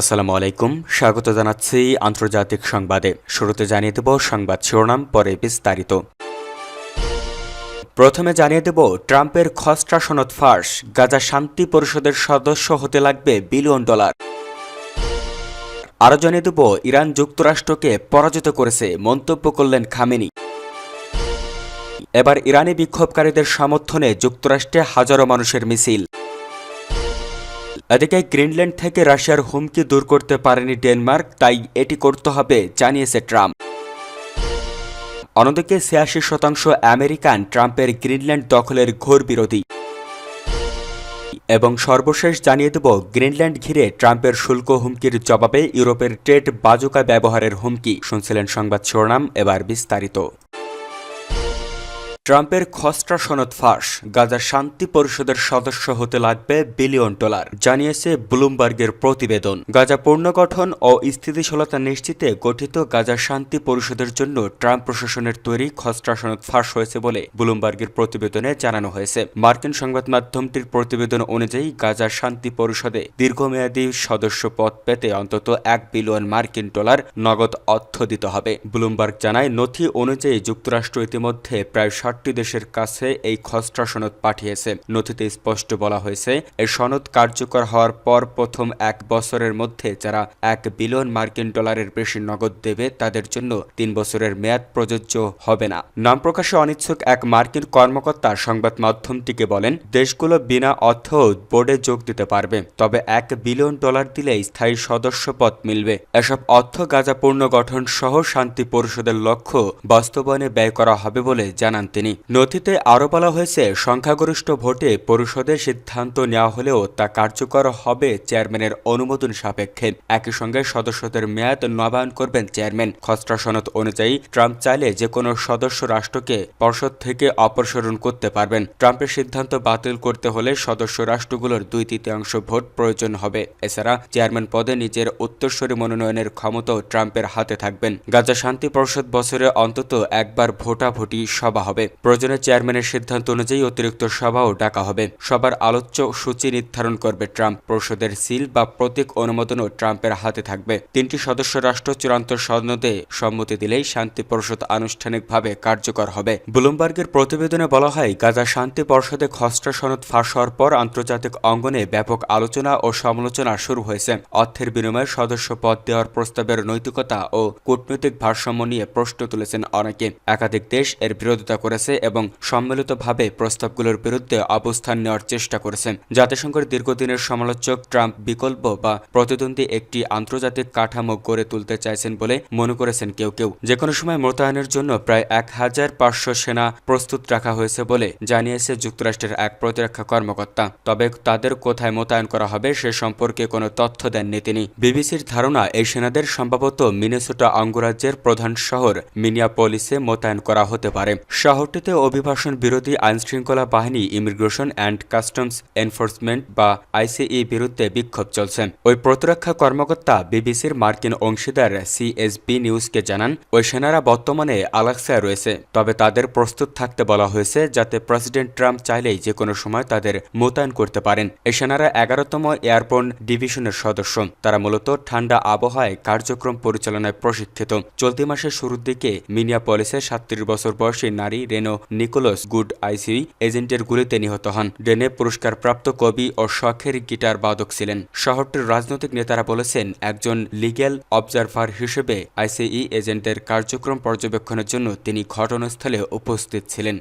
আসসালামু আলাইকুম। স্বাগত জানাচ্ছি আন্তর্জাতিক সংবাদে। শুরুতে জানিয়ে দেব সংবাদ শিরোনাম, পরে বিস্তারিত। প্রথমে জানিয়ে দেব, ট্রাম্পের খসড়া সনদ ফাঁস, গাজা শান্তি পরিষদের সদস্য হতে লাগবে বিলিয়ন ডলার। আরও জানিয়ে দেব, ইরান যুক্তরাষ্ট্রকে পরাজিত করেছে, মন্তব্য করলেন খামেনি। এবার ইরানি বিক্ষোভকারীদের সমর্থনে যুক্তরাষ্ট্রে হাজারো মানুষের মিছিল। এদিকে গ্রিনল্যান্ড থেকে রাশিয়ার হুমকি দূর করতে পারেনি ডেনমার্ক, তাই এটি করতে হবে, জানিয়েছে ট্রাম্প। অন্যদিকে ছিয়াশি শতাংশ আমেরিকান ট্রাম্পের গ্রিনল্যান্ড দখলের ঘোর বিরোধী। এবং সর্বশেষ জানিয়ে দেব, গ্রিনল্যান্ড ঘিরে ট্রাম্পের শুল্ক হুমকির জবাবে ইউরোপের ট্রেড বাজুকা ব্যবহারের হুমকি, শুনছিলেন সংবাদ শিরোনাম, এবার বিস্তারিত। ট্রাম্পের খসড়া সনদ ফাঁস। গাজা শান্তি পরিষদের সদস্য হতে লাগবে বিলিয়ন ডলার, জানিয়েছে ব্লুমবার্গের প্রতিবেদন। গাজা পুনর্গঠন ও স্থিতিশীলতা নিশ্চিতে গঠিত গাজা শান্তি পরিষদের জন্য ট্রাম্প প্রশাসনের তৈরি খসড়া সনদ ফাঁস হয়েছে বলে ব্লুমবার্গের প্রতিবেদনে জানানো হয়েছে। মার্কিন সংবাদ মাধ্যমটির প্রতিবেদন অনুযায়ী গাজা শান্তি পরিষদে দীর্ঘমেয়াদী সদস্য পদ পেতে অন্তত এক বিলিয়ন মার্কিন ডলার নগদ অর্থ দিতে হবে। ব্লুমবার্গ জানায়, নথি অনুযায়ী যুক্তরাষ্ট্র ইতিমধ্যে প্রায় ষাটটি দেশের কাছে এই খসড়া সনদ পাঠিয়েছে। নথিতে স্পষ্ট বলা হয়েছে এই সনদ কার্যকর হওয়ার পর প্রথম এক বছরের মধ্যে যারা এক বিলিয়ন মার্কিন ডলারের বেশি নগদ দেবে, তাদের জন্য তিন বছরের মেয়াদ প্রযোজ্য হবে না। নাম প্রকাশে অনিচ্ছুক এক মার্কিন কর্মকর্তা সংবাদ মাধ্যমটিকে বলেন, দেশগুলো বিনা অর্থ বোর্ডে যোগ দিতে পারবে, তবে এক বিলিয়ন ডলার দিলে স্থায়ী সদস্যপদ মিলবে। এসব অর্থ গাজা পুনর্গঠন সহ শান্তি পরিষদের লক্ষ্য বাস্তবায়নে ব্যয় করা হবে বলে জানান তিনি। নথিতে আরও বলা হয়েছে, সংখ্যাগরিষ্ঠ ভোটে পরিষদের সিদ্ধান্ত নেওয়া হলেও তা কার্যকর হবে চেয়ারম্যানের অনুমোদন সাপেক্ষে। একই সঙ্গে সদস্যদের মেয়াদ নবায়ন করবেন চেয়ারম্যান। খসড়া সনদ অনুযায়ী ট্রাম্প চাইলে যে কোনো সদস্য রাষ্ট্রকে পর্ষদ থেকে অপসারণ করতে পারবেন। ট্রাম্পের সিদ্ধান্ত বাতিল করতে হলে সদস্য রাষ্ট্রগুলোর দুই তৃতীয়াংশ ভোট প্রয়োজন হবে। এছাড়া চেয়ারম্যান পদে নিজের উত্তরস্বরী মনোনয়নের ক্ষমতাও ট্রাম্পের হাতে থাকবেন। গাজা শান্তি পরিষদ বছরে অন্তত একবার ভোটাভুটি সভা হবে। প্রয়োজনে চেয়ারম্যানের সিদ্ধান্ত অনুযায়ী অতিরিক্ত সভাও ডাকা হবে। সবার আলোচ্য সূচি নির্ধারণ করবে ট্রাম্প। পরিষদের সিল বা প্রতীক অনুমোদনও ট্রাম্পের হাতে থাকবে। তিনটি সদস্য রাষ্ট্র চূড়ান্ত সনদে সম্মতি দিলেই শান্তি পরিষদ আনুষ্ঠানিকভাবে কার্যকর হবে। ব্লুমবার্গের প্রতিবেদনে বলা হয়, গাজা শান্তি পরিষদে খসড়া সনদ ফাঁস হওয়ার পর আন্তর্জাতিক অঙ্গনে ব্যাপক আলোচনা ও সমালোচনা শুরু হয়েছে। অর্থের বিনিময়ে সদস্য পদ দেওয়ার প্রস্তাবের নৈতিকতা ও কূটনৈতিক ভারসাম্য নিয়ে প্রশ্ন তুলেছেন অনেকে। একাধিক দেশ এর বিরোধিতা করেছে এবং সম্মিলিতভাবে প্রস্তাবগুলোর বিরুদ্ধে অবস্থান নেওয়ার চেষ্টা করেছেন জাতিসংঘের দীর্ঘদিনের সমালোচক ট্রাম্প বিকল্প বা প্রতিদ্বন্দ্বী একটি আন্তর্জাতিক কাঠামো গড়ে তুলতে চাইছেন বলে মনে করেছেন কেউ কেউ। যে কোনো সময় মোতায়েনের জন্য প্রায় এক হাজার পাঁচশো সেনা প্রস্তুত রাখা হয়েছে বলে জানিয়েছে যুক্তরাষ্ট্রের এক প্রতিরক্ষা কর্মকর্তা। তবে তাদের কোথায় মোতায়েন করা হবে সে সম্পর্কে কোনো তথ্য দেননি তিনি। বিবিসির ধারণা, এই সেনাদের সম্ভবত মিনেসোটা অঙ্গরাজ্যের প্রধান শহর মিনিয়াপলিসে মোতায়েন করা হতে পারে। শহরটিতে অভিবাসন বিরোধী আইনশৃঙ্খলা বাহিনী ইমিগ্রেশন অ্যান্ড কাস্টমস এনফোর্সমেন্ট বা আইসিই বিরুদ্ধে বিক্ষোভ চলছে। ওই প্রতিরক্ষা কর্মকর্তা বিবিসির মার্কিন অংশীদার সিএসবি নিউজকে জানান, ওই সেনারা বর্তমানে আলাক্সায় রয়েছে। তবে তাদের প্রস্তুত থাকতে বলা হয়েছে যাতে প্রেসিডেন্ট ট্রাম্প চাইলেই যে কোনো সময় তাদের মোতায়েন করতে পারেন। এই সেনারা এগারোতম এয়ারবোর্ন ডিভিশনের সদস্য। তারা মূলত ঠান্ডা আবহাওয়ায় কার্যক্রম পরিচালনায় প্রশিক্ষিত। চলতি মাসের শুরুর দিকে মিনিয়াপলিসে সাতত্রিশ বছর বয়সী নারী রেনো নিকোলস গুড আইসি এজেন্টের গুলিতে নিহত হন। ডেনে পুরস্কারপ্রাপ্ত কবি ও শখের গিটার বাদক ছিলেন। শহরটির রাজনৈতিক নেতারা বলেছেন, একজন লিগ্যাল অবজারভার হিসেবে আইসিই এজেন্টের কার্যক্রম পর্যবেক্ষণের জন্য তিনি ঘটনাস্থলে উপস্থিত ছিলেন।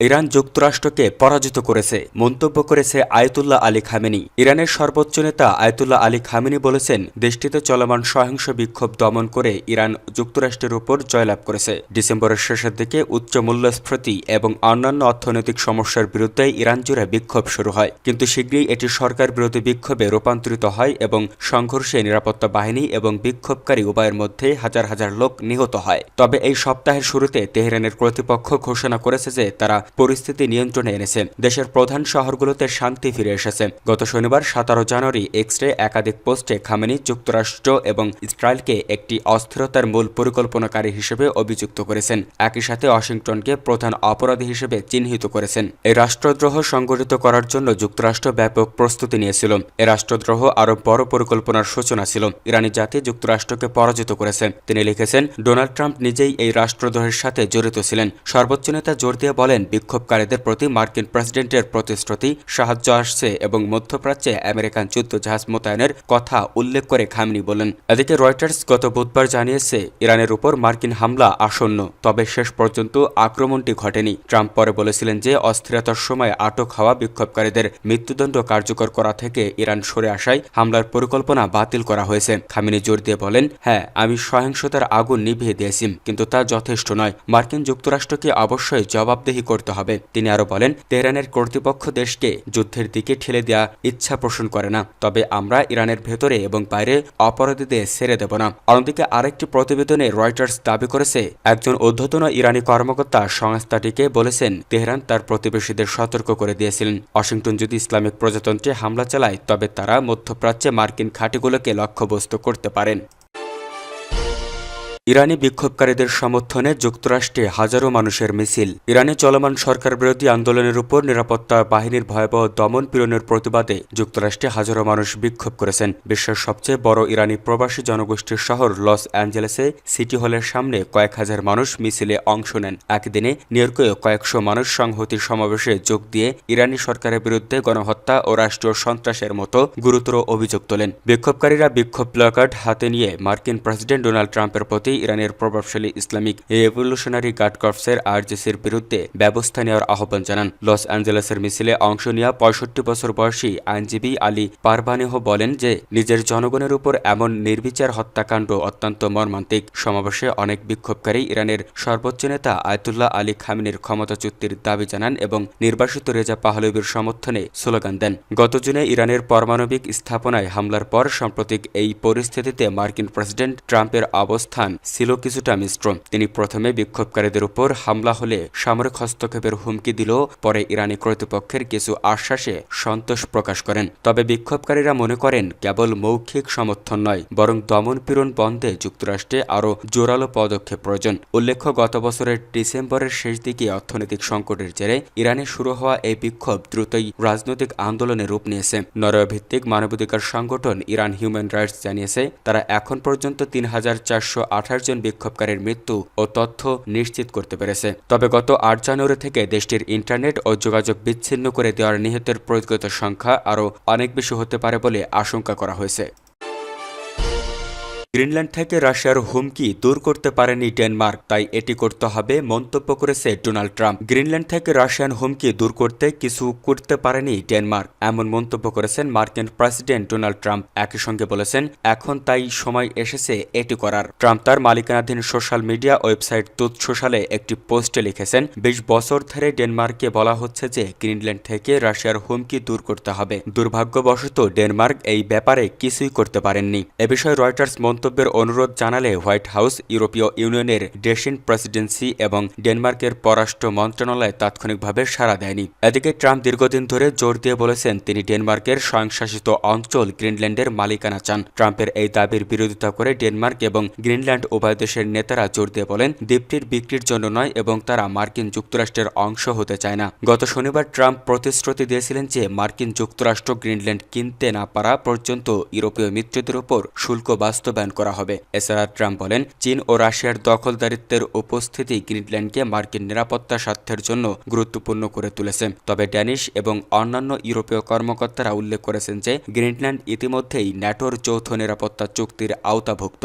ইরান যুক্তরাষ্ট্রকে পরাজিত করেছে। মন্তব্য করেছে আয়তুল্লাহ আলী খামেনি। ইরানের সর্বোচ্চ নেতা আয়তুল্লাহ আলী খামেনি বলেছেন, দেশটিতে চলমান সহিংস বিক্ষোভ দমন করে ইরান যুক্তরাষ্ট্রের উপর জয়লাভ করেছে। ডিসেম্বরের শেষের দিকে উচ্চ মূল্যস্ফীতি এবং অন্যান্য অর্থনৈতিক সমস্যার বিরুদ্ধে ইরান জুড়ে বিক্ষোভ শুরু হয়। কিন্তু শীঘ্রই এটি সরকার বিরোধী বিক্ষোভে রূপান্তরিত হয় এবং সংঘর্ষে নিরাপত্তা বাহিনী এবং বিক্ষোভকারী উভয়ের মধ্যে হাজার হাজার লোক নিহত হয়। তবে এই সপ্তাহের শুরুতে তেহরানের কর্তৃপক্ষ ঘোষণা করেছে যে তারা পরিস্থিতি নিয়ন্ত্রণে এনেছে দেশের প্রধান শহরগুলোতে শান্তি ফিরে এসেছে। গত শনিবার সতেরো জানুয়ারি এক্সরে একাধিক পোস্টে খামেনি যুক্তরাষ্ট্র এবং ইসরায়েলকে একটি অস্থিরতার মূল পরিকল্পনাকারী হিসেবে অভিযুক্ত করেছেন। একই সাথে ওয়াশিংটনকে প্রধান অপরাধী হিসেবে চিহ্নিত করেছেন। এই রাষ্ট্রদ্রোহ সংগঠিত করার জন্য যুক্তরাষ্ট্র ব্যাপক প্রস্তুতি নিয়েছিল। এ রাষ্ট্রদ্রোহ আরও বড় পরিকল্পনার সূচনা ছিল। ইরানি জাতি যুক্তরাষ্ট্রকে পরাজিত করেছে। তিনি লিখেছেন, ডোনাল্ড ট্রাম্প নিজেই এই রাষ্ট্রদ্রোহের সাথে জড়িত ছিলেন। সর্বোচ্চ নেতা জোর দিয়ে বলেন বিক্ষোভকারীদের প্রতি মার্কিন প্রেসিডেন্টের প্রতিশ্রুতি, সাহায্য আসছে এবং মধ্যপ্রাচ্যে আমেরিকান যুদ্ধ জাহাজ মোতায়েনের কথা উল্লেখ করে খামনি বলেন। এদিকে রয়টার্স গত বুধবার জানিয়েছে, ইরানের উপর মার্কিন হামলা আসন্ন, তবে শেষ পর্যন্ত আক্রমণটি ঘটেনি। ট্রাম্প পরে বলেছিলেন যে, অস্থিরতার সময় আটক হওয়া বিক্ষোভকারীদের মৃত্যুদণ্ড কার্যকর করা থেকে ইরান সরে আসায় হামলার পরিকল্পনা বাতিল করা হয়েছে। খামিনি জোর দিয়ে বলেন হ্যাঁ আমি সহিংসতার আগুন নিভিয়ে দিয়েছি, কিন্তু তা যথেষ্ট নয়। মার্কিন যুক্তরাষ্ট্রকে অবশ্যই জবাবদেহি করতে হবে। তিনি আরও বলেন, তেহরানের কর্তৃপক্ষ দেশকে যুদ্ধের দিকে ঠেলে দেওয়া ইচ্ছা পোষণ করে না। তবে আমরা ইরানের ভেতরে এবং বাইরে অপরাধীদের ছেড়ে দেব না। অন্যদিকে আরেকটি প্রতিবেদনে রয়টার্স দাবি করেছে, একজন অধ্যতন ইরানি কর্মকর্তা সংস্থাটিকে বলেছেন, তেহরান তার প্রতিবেশীদের সতর্ক করে দিয়েছিলেন। ওয়াশিংটন যদি ইসলামিক প্রজাতন্ত্রে হামলা চালায়, তবে তারা মধ্যপ্রাচ্যে মার্কিন ঘাঁটিগুলোকে লক্ষ্যবস্তু করতে পারেন। ইরানি বিক্ষোভকারীদের সমর্থনে যুক্তরাষ্ট্রে হাজারো মানুষের মিছিল। ইরানে চলমান সরকার বিরোধী আন্দোলনের উপর নিরাপত্তা বাহিনীর ভয়াবহ দমন পীড়নের প্রতিবাদে যুক্তরাষ্ট্রে হাজারো মানুষ বিক্ষোভ করেছেন। বিশ্বের সবচেয়ে বড় ইরানি প্রবাসী জনগোষ্ঠীর শহর লস অ্যাঞ্জেলেসে সিটি হলের সামনে কয়েক হাজার মানুষ মিছিলে অংশ নেন। একদিনে নিউইয়র্কেও কয়েকশো মানুষ সংহতি সমাবেশে যোগ দিয়ে ইরানি সরকারের বিরুদ্ধে গণহত্যা ও রাষ্ট্রীয় সন্ত্রাসের মতো গুরুতর অভিযোগ তোলেন। বিক্ষোভকারীরা বিক্ষোভ প্লাকার্ড হাতে নিয়ে মার্কিন প্রেসিডেন্ট ডোনাল্ড ট্রাম্পের প্রতি ইরানের প্রভাবশালী ইসলামিক রেভলিউশনারি গার্ড কর্পসের আরজেসির বিরুদ্ধে ব্যবস্থা নেওয়ার আহ্বান জানান। লস অ্যাঞ্জেলেসের মিছিলে অংশ নেওয়া পঁয়ষট্টি বছর বয়সী আইনজীবী আলী পারবানেহ বলেন যে, নিজের জনগণের উপর এমন নির্বিচার হত্যাকাণ্ড অত্যন্ত মর্মান্তিক। সমাবেশে অনেক বিক্ষোভকারী ইরানের সর্বোচ্চ নেতা আয়তুল্লাহ আলী খামিনের ক্ষমতাচ্যুতির দাবি জানান এবং নির্বাসিত রেজা পাহলবির সমর্থনে স্লোগান দেন। গত জুনে ইরানের পারমাণবিক স্থাপনায় হামলার পর সাম্প্রতিক এই পরিস্থিতিতে মার্কিন প্রেসিডেন্ট ট্রাম্পের অবস্থান ছিল কিছুটা মিশ্র। তিনি প্রথমে বিক্ষোভকারীদের উপর হামলা হলে সামরিক হস্তক্ষেপের হুমকি দিলেও পরে ইরানি কর্তৃপক্ষের কিছু আশ্বাসে সন্তোষ প্রকাশ করেন। তবে বিক্ষোভকারীরা মনে করেন, কেবল মৌখিক সমর্থন নয়, বরং দমন পীড়ন বন্ধে যুক্তরাষ্ট্রে আরও জোরালো পদক্ষেপ প্রয়োজন। উল্লেখ্য, গত বছরের ডিসেম্বরের শেষ দিকে অর্থনৈতিক সংকটের জেরে ইরানে শুরু হওয়া এই বিক্ষোভ দ্রুতই রাজনৈতিক আন্দোলনে রূপ নিয়েছে। নরওয়ে ভিত্তিক মানবাধিকার সংগঠন ইরান হিউম্যান রাইটস জানিয়েছে, তারা এখন পর্যন্ত তিন হাজার চারশো আঠাশ জন বিক্ষোভকারীর মৃত্যু ও তথ্য নিশ্চিত করতে পেরেছে। তবে গত আট জানুয়ারি থেকে দেশটির ইন্টারনেট ও যোগাযোগ বিচ্ছিন্ন করে দেওয়ার নিহতের প্রকৃত সংখ্যা আরও অনেক বেশি হতে পারে বলে আশঙ্কা করা হয়েছে। গ্রিনল্যান্ড থেকে রাশিয়ার হুমকি দূর করতে পারেনি ডেনমার্ক, তাই এটি করতে হবে মন্তব্য করেছে ডোনাল্ড ট্রাম্প। গ্রিনল্যান্ড থেকে রাশিয়ান হুমকি দূর করতে কিছু করতে পারেনি ডেনমার্ক, এমন মন্তব্য করেছেন মার্কিন প্রেসিডেন্ট ডোনাল্ড ট্রাম্প। একই সঙ্গে বলেছেন, এখন তাই সময় এসেছে এটি করার। ট্রাম্প তার মালিকানাধীন সোশ্যাল মিডিয়া ওয়েবসাইট তুত সোশ্যালে একটি পোস্টে লিখেছেন, বিশ বছর ধরে ডেনমার্ককে বলা হচ্ছে যে গ্রিনল্যান্ড থেকে রাশিয়ার হুমকি দূর করতে হবে। দুর্ভাগ্যবশত ডেনমার্ক এই ব্যাপারে কিছুই করতে পারেননি। এ বিষয়ে রয়টার্স মন্তব্য মন্তব্যের অনুরোধ জানালে হোয়াইট হাউস, ইউরোপীয় ইউনিয়নের ডেসিন প্রেসিডেন্সি এবং ডেনমার্কের পররাষ্ট্র মন্ত্রণালয় তাৎক্ষণিকভাবে সাড়া দেয়নি। এদিকে ট্রাম্প দীর্ঘদিন ধরে জোর দিয়ে বলেছেন তিনি ডেনমার্কের স্বয়ংশাসিত অঞ্চল গ্রিনল্যান্ডের মালিকানা চান। ট্রাম্পের এই দাবির বিরোধিতা করে ডেনমার্ক এবং গ্রিনল্যান্ড উভয় দেশের নেতারা জোর দিয়ে বলেন, দ্বীপটির বিক্রির জন্য নয় এবং তারা মার্কিন যুক্তরাষ্ট্রের অংশ হতে চায় না। গত শনিবার ট্রাম্প প্রতিশ্রুতি দিয়েছিলেন যে মার্কিন যুক্তরাষ্ট্র গ্রিনল্যান্ড কিনতে না পারা পর্যন্ত ইউরোপীয় মিত্রদের উপর শুল্ক বাস্তবায়ন করা হবে। এছাড়া ট্রাম্প বলেন, চীন ও রাশিয়ার দখলদারিত্বের উপস্থিতি গ্রিনল্যান্ডকে মার্কিন নিরাপত্তা স্বার্থের জন্য গুরুত্বপূর্ণ করে তুলেছে। তবে ড্যানিশ এবং অন্যান্য ইউরোপীয় কর্মকর্তারা উল্লেখ করেছেন যে, গ্রিনল্যান্ড ইতিমধ্যেই ন্যাটোর যৌথ নিরাপত্তা চুক্তির আওতাভুক্ত।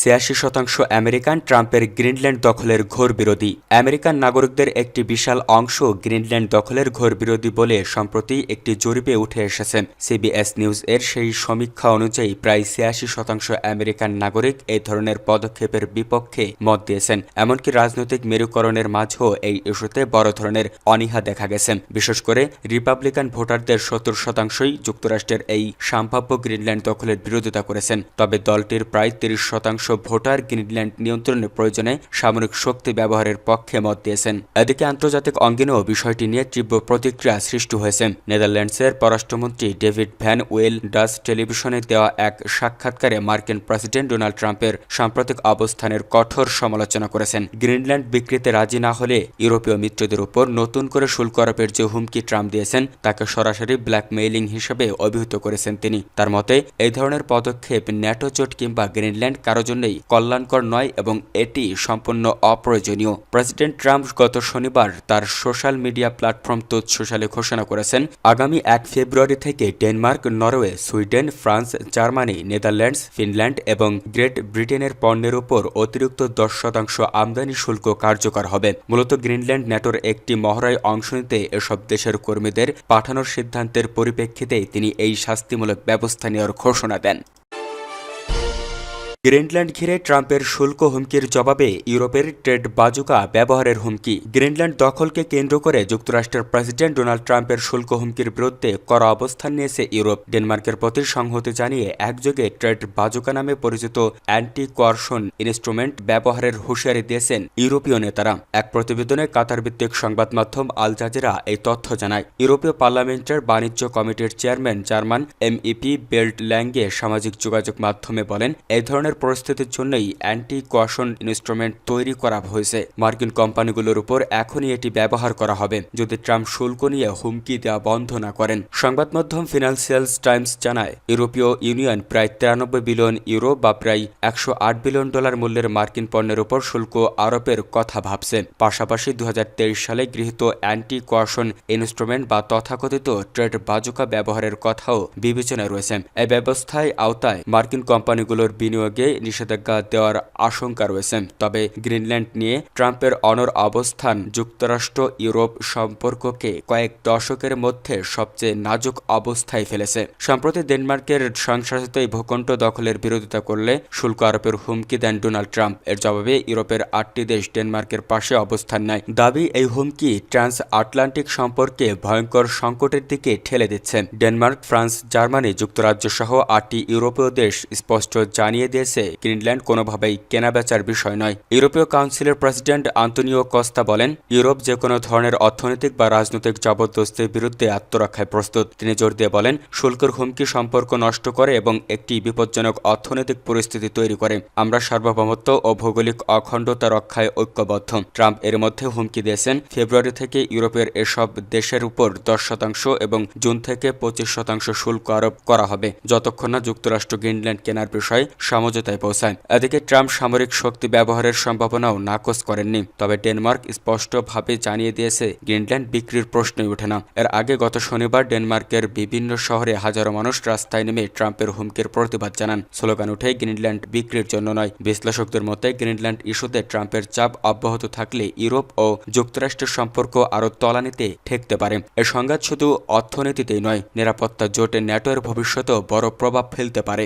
ছিয়াশি শতাংশ আমেরিকান ট্রাম্পের গ্রিনল্যান্ড দখলের ঘোর বিরোধী। আমেরিকান নাগরিকদের একটি বিশাল অংশ গ্রিনল্যান্ড দখলের ঘোর বিরোধী বলে সম্প্রতি একটি জরিপে উঠে এসেছে। সিবিএস নিউজ এর সেই সমীক্ষা অনুযায়ী প্রায় ছিয়াশি শতাংশ আমেরিকান নাগরিক এই ধরনের পদক্ষেপের বিপক্ষে মত দিয়েছেন। এমনকি রাজনৈতিক মেরুকরণের মাঝেও এই ইস্যুতে বড় ধরনের অনীহা দেখা গেছে। বিশেষ করে রিপাবলিকান ভোটারদের সত্তর শতাংশই যুক্তরাষ্ট্রের এই সম্ভাব্য গ্রিনল্যান্ড দখলের বিরোধিতা করেছেন। তবে দলটির প্রায় তিরিশ শতাংশ ভোটার গ্রিনল্যান্ড নিয়ন্ত্রণের প্রয়োজনে সামরিক শক্তি ব্যবহারের পক্ষে মত দিয়েছেন। এদিকে আন্তর্জাতিক অঙ্গনেও বিষয়টি নিয়ে তীব্র প্রতিক্রিয়া সৃষ্টি হয়েছে। নেদারল্যান্ডসের পররাষ্ট্রমন্ত্রী ডেভিড ভ্যান ওয়েল ডাস টেলিভিশনে দেওয়া এক সাক্ষাৎকারে মার্কিন প্রেসিডেন্ট ডোনাল্ড ট্রাম্পের সাম্প্রতিক অবস্থানের কঠোর সমালোচনা করেছেন। গ্রিনল্যান্ড বিক্রিতে রাজি না হলে ইউরোপীয় মিত্রদের উপর নতুন করে শুল্ক আরোপের যে হুমকি ট্রাম্প দিয়েছেন, তাকে সরাসরি ব্ল্যাকমেইলিং হিসেবে অভিহিত করেছেন তিনি। তার মতে, এই ধরনের পদক্ষেপ ন্যাটো জোট কিংবা গ্রিনল্যান্ড কারও জন্যই কল্যাণকর নয় এবং এটি সম্পূর্ণ অপ্রয়োজনীয়। প্রেসিডেন্ট ট্রাম্প গত শনিবার তার সোশ্যাল মিডিয়া প্ল্যাটফর্ম সোশ্যালে ঘোষণা করেছেন, আগামী এক ফেব্রুয়ারি থেকে Denmark, Norway, Sweden, France, Germany, Netherlands, Finland এবং গ্রেট ব্রিটেনের পণ্যের উপর অতিরিক্ত দশ শতাংশ আমদানি শুল্ক কার্যকর হবে। মূলত গ্রিনল্যান্ড ন্যাটোর একটি মহড়ায় অংশ নিতে এসব দেশের কর্মীদের পাঠানোর সিদ্ধান্তের পরিপ্রেক্ষিতে তিনি এই শাস্তিমূলক ব্যবস্থা নেওয়ার ঘোষণা দেন। গ্রিনল্যান্ড ঘিরে ট্রাম্পের শুল্ক হুমকির জবাবে ইউরোপের ট্রেড বাজুকা ব্যবহারের হুমকি। গ্রিনল্যান্ড দখলকে কেন্দ্র করে যুক্তরাষ্ট্রের প্রেসিডেন্ট ডোনাল্ড ট্রাম্পের শুল্ক হুমকির বিরুদ্ধে কড়া অবস্থান নিয়েছে ইউরোপ। ডেনমার্কের প্রতি সংহতি জানিয়ে একযোগে ট্রেড বাজুকা নামে পরিচিত অ্যান্টি কোয়ারশন ইনস্ট্রুমেন্ট ব্যবহারের হুঁশিয়ারি দিয়েছেন ইউরোপীয় নেতারা। এক প্রতিবেদনে কাতার ভিত্তিক সংবাদ মাধ্যম আল জাজিরা এই তথ্য জানায়। ইউরোপীয় পার্লামেন্টের বাণিজ্য কমিটির chairman German MEP Bernd Lange সামাজিক যোগাযোগ মাধ্যমে বলেন, এই ধরনের পরিস্থিতির জন্যই অ্যান্টি কোয়াশন ইনস্ট্রুমেন্ট তৈরি করা হয়েছে। মার্কিন কোম্পানিগুলোর উপর এখনই এটি ব্যবহার করা হবে, যদি ট্রাম্প শুল্ক নিয়ে হুমকি দেওয়া বন্ধ না করেন। সংবাদ মাধ্যম ফিনান্সিয়াল টাইমস জানায়, ইউরোপীয় ইউনিয়ন প্রায় তিরানব্বই বিলিয়ন ইউরো বা প্রায় একশো আট বিলিয়ন ডলার মূল্যের মার্কিন পণ্যের উপর শুল্ক আরোপের কথা ভাবছে। পাশাপাশি দু হাজার তেইশ সালে গৃহীত অ্যান্টি কোয়াশন ইনস্ট্রুমেন্ট বা তথাকথিত ট্রেড বাজুকা ব্যবহারের কথাও বিবেচনায় রয়েছে। এই ব্যবস্থায় আওতায় মার্কিন কোম্পানিগুলোর বিনিয়োগে নিষেধাজ্ঞা দেওয়ার আশঙ্কা রয়েছে। তবে গ্রিনল্যান্ড নিয়ে ট্রাম্পের অনর অবস্থান যুক্তরাষ্ট্র, ইউরোপ সম্পর্ককে কয়েক দশকের মধ্যে সবচেয়ে নাজুক অবস্থায় ফেলেছে। সম্প্রতি ডেনমার্কের সংশাসিত এই ভূখণ্ড দখলের বিরোধিতা করলে শুল্ক আরোপের হুমকি দেন ডোনাল্ড ট্রাম্প। এর জবাবে ইউরোপের আটটি দেশ ডেনমার্কের পাশে অবস্থান নেয়। দাবি, এই হুমকি ট্রান্স আটলান্টিক সম্পর্কে ভয়ঙ্কর সংকটের দিকে ঠেলে দিচ্ছে। ডেনমার্ক, ফ্রান্স, জার্মানি যুক্তরাজ্য সহ আটটি ইউরোপীয় দেশ স্পষ্ট জানিয়ে দিয়েছে গ্রিনল্যান্ড কোনোভাবেই কেনাবেচার বিষয় নয়। ইউরোপীয় কাউন্সিলের প্রেসিডেন্ট আন্তনিও কস্তা বলেন, ইউরোপ যে কোনো ধরনের অর্থনৈতিক বা রাজনৈতিক জবরদস্তির বিরুদ্ধে আত্মরক্ষায় প্রস্তুত। তিনি জোর দিয়ে বলেন, শুল্কের হুমকি সম্পর্ক নষ্ট করে এবং একটি বিপজ্জনক অর্থনৈতিক পরিস্থিতি তৈরি করে। আমরা সার্বভৌমত্ব ও ভৌগোলিক অখণ্ডতা রক্ষায় ঐক্যবদ্ধ। ট্রাম্প এর মধ্যে হুমকি দিয়েছেন, ফেব্রুয়ারি থেকে ইউরোপের এসব দেশের উপর দশ শতাংশ এবং জুন থেকে পঁচিশ শতাংশ শুল্ক আরোপ করা হবে। যতক্ষণ না যুক্তরাষ্ট্র গ্রিনল্যান্ড কেনার বিষয়ে সমঝোতায় পৌঁছায়। এদিকে ট্রাম্প সামরিক শক্তি ব্যবহারের সম্ভাবনাও নাকচ করেননি। তবে ডেনমার্ক স্পষ্টভাবে জানিয়ে দিয়েছে, গ্রিনল্যান্ড বিক্রির প্রশ্নই ওঠে না। এর আগে গত শনিবার ডেনমার্কের বিভিন্ন শহরে হাজারো মানুষ রাস্তায় নেমে ট্রাম্পের হুমকির প্রতিবাদ জানান। স্লোগান উঠে গ্রিনল্যান্ড বিক্রির জন্য নয়। বিশ্লেষকদের মতে, গ্রিনল্যান্ড ইস্যুতে ট্রাম্পের চাপ অব্যাহত থাকলে ইউরোপ ও যুক্তরাষ্ট্রের সম্পর্ক আরও তলানিতে ঠেকতে পারে। এ সংঘাত শুধু অর্থনীতিতেই নয়, নিরাপত্তা জোটে ন্যাটোর ভবিষ্যতেও বড় প্রভাব ফেলতে পারে।